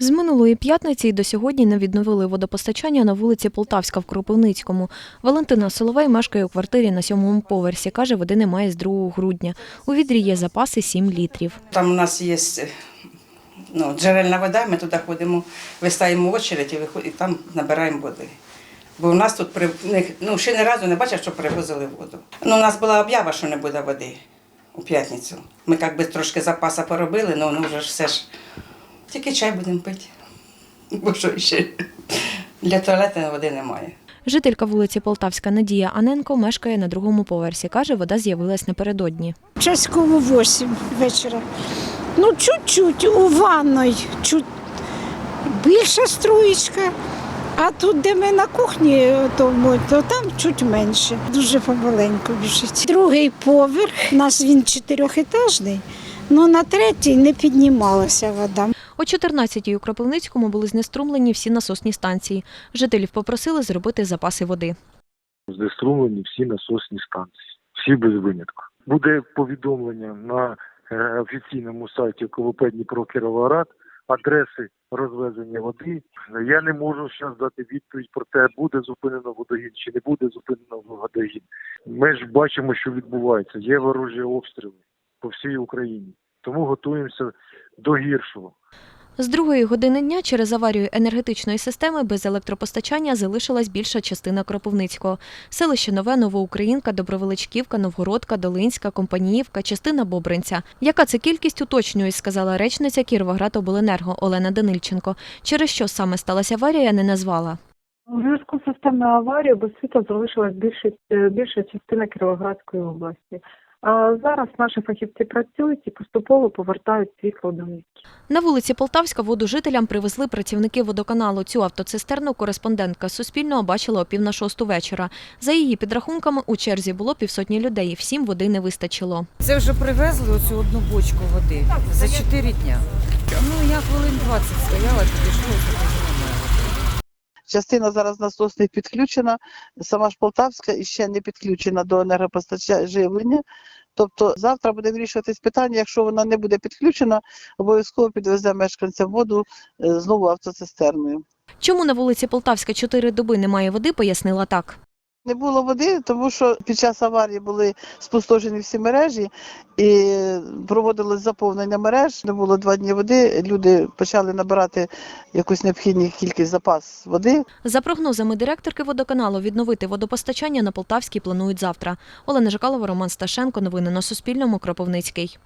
З минулої п'ятниці й до сьогодні не відновили водопостачання на вулиці Полтавська в Кропивницькому. Валентина Соловей мешкає у квартирі на сьомому поверсі. Каже, води немає з 2 грудня. У відрі є запаси 7 літрів. Там у нас є ну, джерельна вода, ми туди ходимо, вистаємо очередь і, виход- і там набираємо води. Бо у нас тут при, не- ну, ще ні разу не бачив, що привозили воду. Ну, у нас була об'ява, що не буде води у п'ятницю. Ми як би трошки запаса поробили, але ну, вже ж все ж тільки чай будемо пити. Бо що ще для туалету води немає. Жителька вулиці Полтавська Надія Аненко мешкає на другому поверсі. Каже, вода з'явилась напередодні. Частково 8 вечора. Ну, чуть-чуть у ванной, чуть більша струєчка. А тут, де ми на кухні, то, то там чуть менше. Дуже помаленьку біжить. Другий поверх, у нас він чотирьохетажний, ну на третій не піднімалася вода. О 14-й у Кропивницькому були знеструмлені всі насосні станції. Жителів попросили зробити запаси води. знеструмлені всі насосні станції, всі без винятку. Буде повідомлення на е, офіційному сайті КВП Дніпро Кіровоград, адреси розвезення води. Я не можу зараз дати відповідь про те, буде зупинено водогін чи не буде зупинено водогін. Ми ж бачимо, що відбувається. Є ворожі обстріли по всій Україні. Тому готуємося до гіршого. З другої години дня через аварію енергетичної системи без електропостачання залишилась більша частина Кропивницького. Селище Нове, Новоукраїнка, Добровеличківка, Новгородка, Долинська, Компаніївка, частина Бобринця. Яка це кількість уточнюють, сказала речниця Кіровоградобленерго Олена Данильченко. Через що саме сталася аварія, не назвала. У зв'язку з системною аварією без світла залишилась більша, е, більша частина Кіровоградської області. А зараз наші фахівці працюють і поступово повертають світло до міст. На вулиці Полтавська воду жителям привезли працівники водоканалу. Цю автоцистерну кореспондентка Суспільного бачила о пів на шосту вечора. За її підрахунками, у черзі було півсотні людей. Всім води не вистачило. Це вже привезли оцю одну бочку води за 4 дня. Ну, я хвилин 20 стояла, підійшла. Частина зараз насосних підключена, сама ж Полтавська іще ще не підключена до енергопостачання живлення. Тобто завтра буде вирішуватись питання, якщо вона не буде підключена, обов'язково підвезе мешканцям воду е, знову автоцистерною. Чому на вулиці Полтавська чотири доби немає води, пояснила так. Не було води, тому що під час аварії були спустошені всі мережі і проводилось заповнення мереж. Не було два дні води. Люди почали набирати якусь необхідну кількість запас води. За прогнозами директорки водоканалу, відновити водопостачання на Полтавській планують завтра. Олена Жакалова, Роман Сташенко. Новини на Суспільному. Кропивницький.